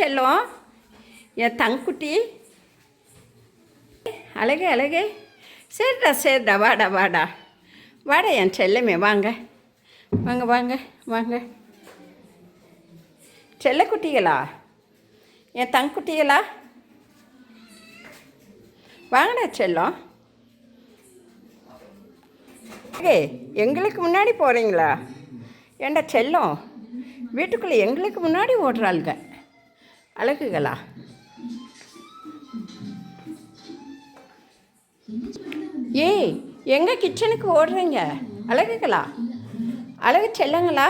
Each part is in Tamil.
செல்லம். என் தங்குட்டி. அழகு அழகு. சரிடா சரிடா வாடா வாடா. வாடா என் செல்லமே வாங்க. வாங்க வாங்க வாங்க. செல்லக்குட்டிகளா? என் தங்குட்டிகளா? வாங்கடா செல்லம். ஏய் எங்களுக்கு முன்னாடி போகிறீங்களா ஏண்டா செல்லம் வீட்டுக்குள்ளே எங்களுக்கு முன்னாடி ஓடுறாளுங்க. அழகுகளா? ஏய் எங்கே கிச்சனுக்கு ஓடுறீங்க? அழகுகளா? அழகு செல்லங்களா?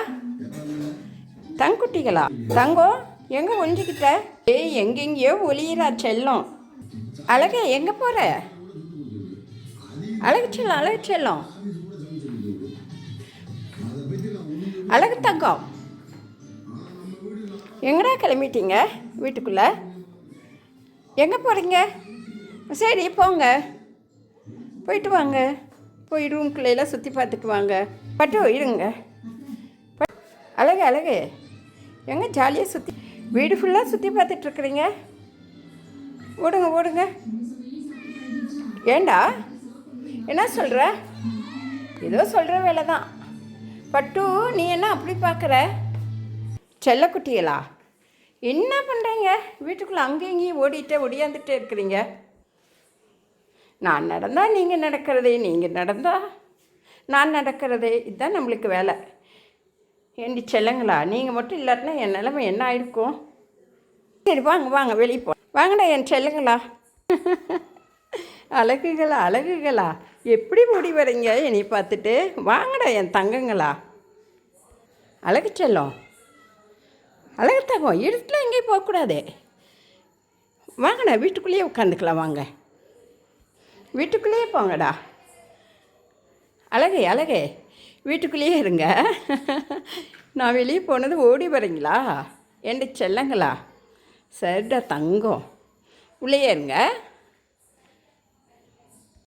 தங்குட்டிகளா? தங்கம் எங்கே ஒழிஞ்சிக்கிட்ட ஏய் எங்கெங்கேயோ ஒளியிறா செல்லம். அழகு எங்கே போகிற அழகு செல்லம் அழகு செல்லம். அழகு தங்கம். எங்கடா கிளம்பிட்டீங்க? வீட்டுக்குள்ளே. எங்கே போகிறீங்க சரி போங்க. போயிட்டு வாங்க. போய் ரூம்குள்ளையெல்லாம் சுற்றி பார்த்துட்டு வாங்க. பட்டு இருங்க. ப- அழகு அழகு. எங்கே ஜாலியாக சுற்றி வீடு ஃபுல்லாக சுற்றி பார்த்துட்ருக்குறீங்க ஓடுங்க ஓடுங்க. ஏண்டா? என்ன சொல்கிற ஏதோ சொல்கிற வேலை தான் பட்டு நீ என்ன அப்படி பார்க்குற? செல்லக்குட்டிகளா என்ன பண்ணுறீங்க வீட்டுக்குள்ளே அங்கேயும் இங்கேயும் ஓடிட்டே ஒடியாந்துட்டே இருக்கிறீங்க. நான் நடந்தால் நீங்கள் நடக்கிறதே நீங்கள் நடந்தால் நான் நடக்கிறதே இதுதான் நம்மளுக்கு வேலை. ஏண்டி செல்லுங்களா நீங்கள் மட்டும் இல்லாட்டினா என் நிலைமை என்ன ஆயிருக்கும்? சரி வாங்க வாங்க வெளியே போ. வாங்கடா என் செல்லுங்களா. அழகுகளா அழகுகளா. எப்படி முடி வரீங்க என்னை பார்த்துட்டு. வாங்கடா என் தங்கங்களா. அழகு செல்லம். அழகு தங்கம் இடத்துல எங்கேயும் போகக்கூடாதே. வாங்கடா வீட்டுக்குள்ளேயே உட்காந்துக்கலாம் வாங்க. வீட்டுக்குள்ளேயே போங்கடா. அழகே அழகே வீட்டுக்குள்ளேயே இருங்க. நான் வெளியே போனது ஓடி வரீங்களா? என்ட செல்லங்களா? சரிடா தங்கம். உள்ளேயே இருங்க.